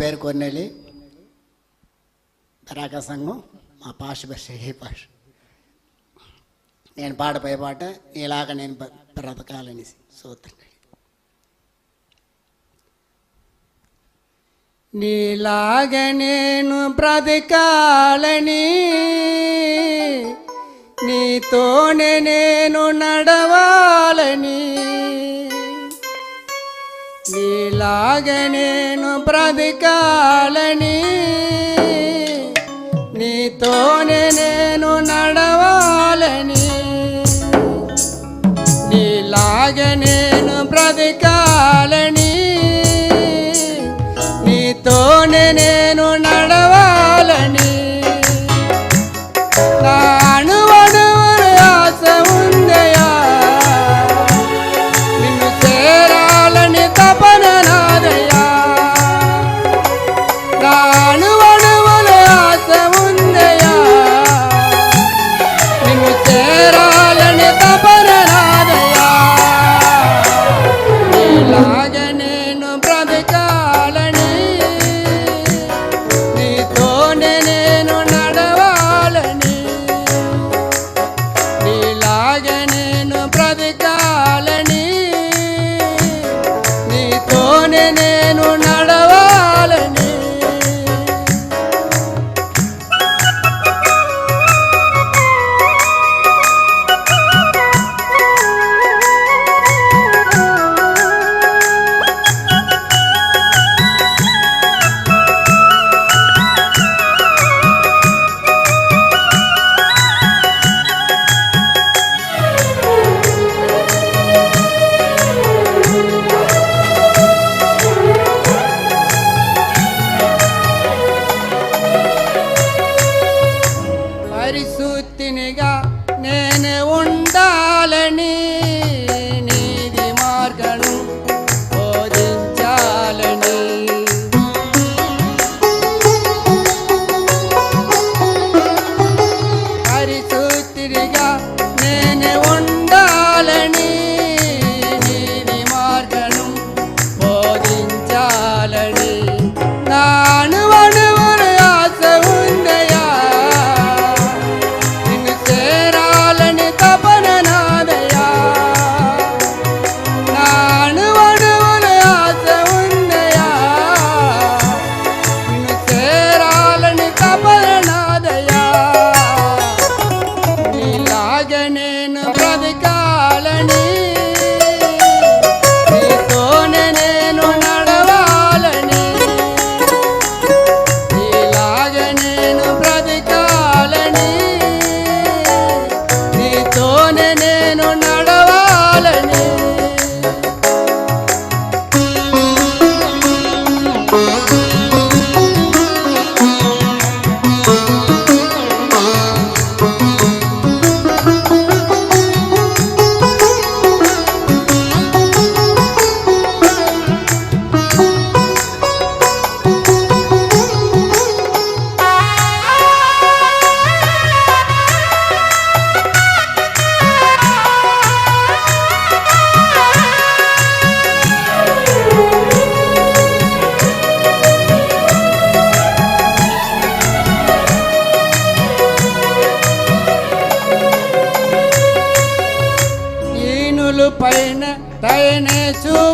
పేరు కొన్నెలి రాక సంఘం మా పాష షహీ పాష. నేను పాడపోయే పాట ఇలాగ నేను బ్రతకాలని సూత్రండి నీలాగ నేను బ్రతకాలని నీతోనే నేను నడవాలని ಲಾಗನೇನು ನಾನು ಪ್ರдикаಲನಿ ನೀ ತೋನೆನೆ ನಾನು ನೀ ಲಾಗನೆ હેરાલ ને તપર રાજ ಸ್ಮರಿಸುತ್ತಿನಿಗ ನೇನೆ થઈને છું